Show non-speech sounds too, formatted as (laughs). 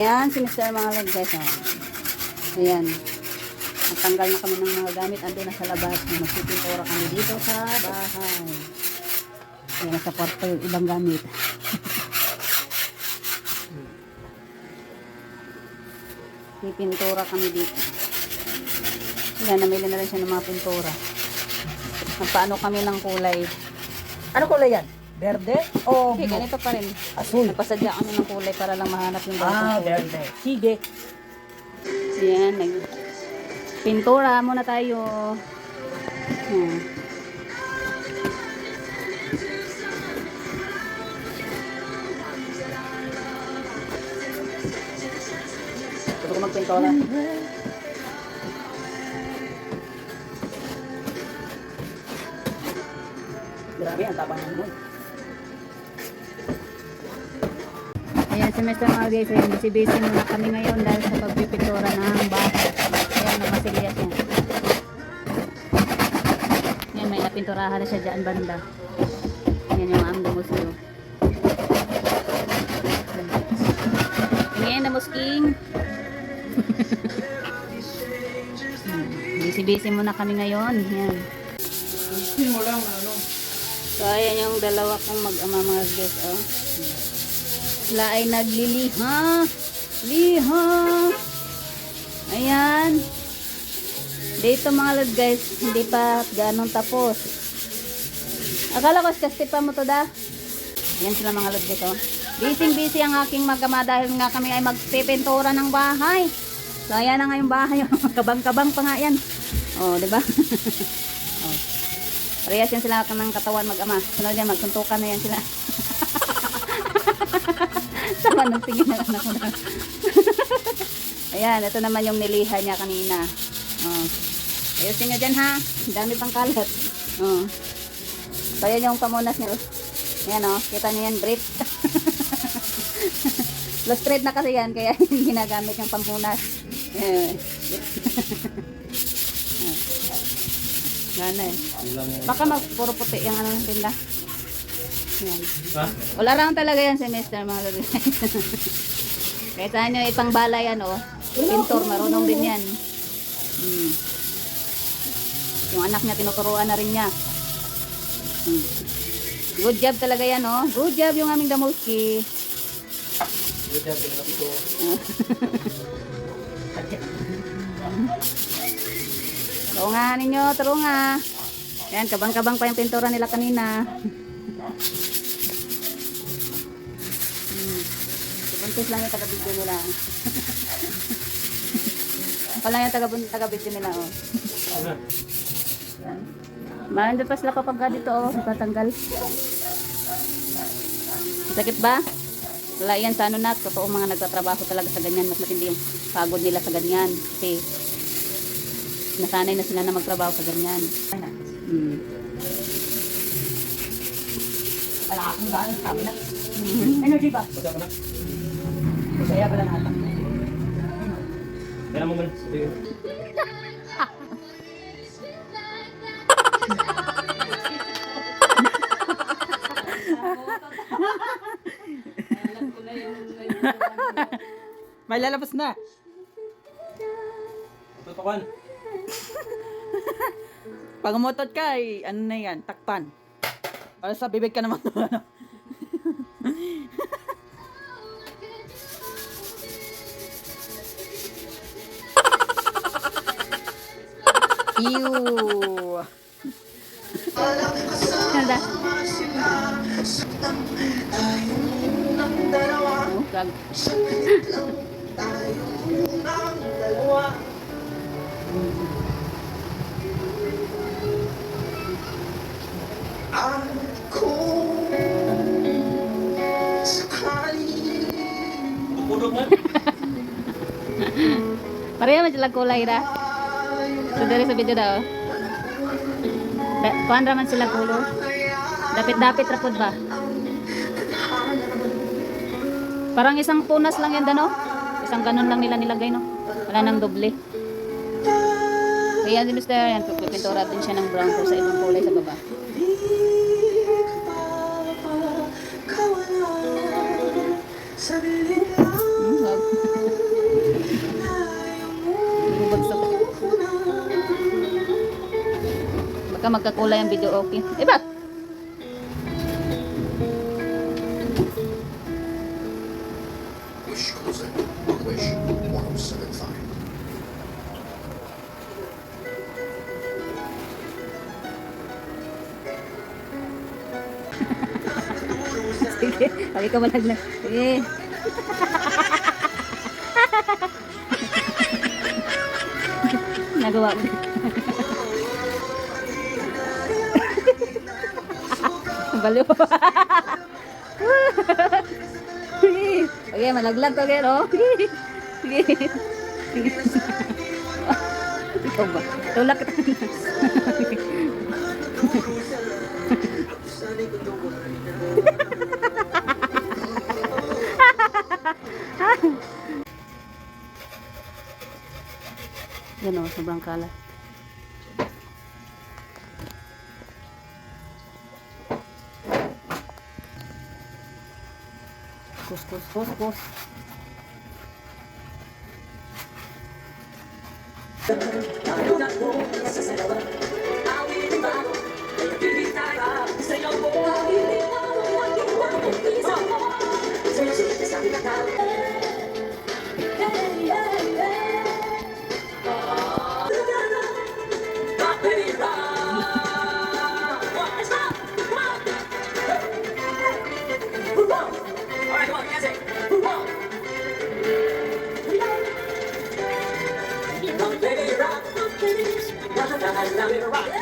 Ayan, si Mr. mga lag guys. Oh. Ayan. Natanggal na kami ng mga gamit. Ando na sa labas. Magpipintura kami dito sa bahay. Ayan, nasa kwarto yung ibang gamit. (laughs) Pipintura kami dito. Ayan, namili na rin siya ng mga pintura. Magpaano kami ng kulay. Ano kulay yan? Berde o Okay, ganito pa rin. asul? Nagpasadya kami ng kulay para lang mahanap yung Ah, kulay. berde. Sige. Ayan, nag pintura muna tayo. Hmm. Gusto ko magpintura. Grabe, ang tapang ng moon. Semester mga guys, ayan, busy-busy muna kami ngayon dahil sa pagpipintura ng bahay. Ayan, na masilyas yan. Ayan, may napinturahan na siya dyan banda. Ayan yung amdo musyo. Tingin na musking. Hmm, Busy-busy muna kami ngayon. Ayan. Mo lang ano. So, ayan yung dalawa kong mag-ama mga guys, oh. Sila ay nagliliha. Liha. Ayan. Dito mga lord guys, hindi pa ganong tapos. Akala ko kasi pa mo to da. Yan sila mga lord guys, oh. Busy busy ang aking mag-ama dahil nga kami ay magpipintura ng bahay. So, ayan na nga yung bahay. (laughs) Kabang-kabang pa nga yan. Oh, di ba? (laughs) oh. Parehas yan sila ng katawan mag-ama. Sunod yan, magsuntukan na yan sila. (laughs) Sama ng tingin na anak ko na. (laughs) Ayan, ito naman yung niliha niya kanina. Oh. Ayusin niyo dyan ha. Ang Dami pang kalat. Oh. So, yan yung pamunas niya. Ayan oh, kita niyo yan. (laughs) Low straight na kasi yan, kaya (laughs) ginagamit yung pampunas. Eh. Gana eh. Baka mag puro puti yung ano ng tinda. Yan. Ha? Wala lang talaga yan semester mga gabi. Kahit saan nyo ipang balay yan oh. Pintor, marunong din yan. Hmm. Yung anak niya, tinuturuan na rin niya. Hmm. Good job talaga yan oh. Good job yung aming damuski. (laughs) Tulungan ninyo, tulungan. Yan, kabang-kabang pa yung pintura nila kanina. (laughs) Hmm. Buntis lang yung taga-video nila. (laughs) Lang yung taga- taga-video nila, oh. Mahal pa sila kapag dito, oh. Patanggal. Sakit ba? Wala yan sa ano na, totoo mga nagtatrabaho talaga sa ganyan. Mas matindi yung pagod nila sa ganyan. Kasi nasanay na sila na magtrabaho sa ganyan. Hmm. Wala akong daan. Sabi na. Energy ba? Basta ka na. Masaya ba lang ata? Kailan mo man. Sige. May lalabas na. Tutukan. Pag umutot ka, ay, ano na yan, takpan. Para sa bibig ka naman. (laughs) ano. Ew. Ganda. Oh. Pareha man sila kulay ra. So dari sa video daw. Da, kuan ra man sila kulo. Dapit-dapit ra pud ba? Parang isang punas lang yan dano. Isang ganun lang nila nilagay no. Wala nang doble. Ayan si Mr. Yan, pipintura din siya ng brown ko sa ibang kulay sa baba. Baka magkakulay ang video okay. Eh, ba't? (laughs) sabi ka malaglag. (laughs) Sige. Nagawa mo. (laughs) Baliw. Okay, malaglag ko gero. Sige. Ikaw ba? Tulak ka. Yan o, sobrang kalat. Kus, kus, kus, kus. and I'm in rock.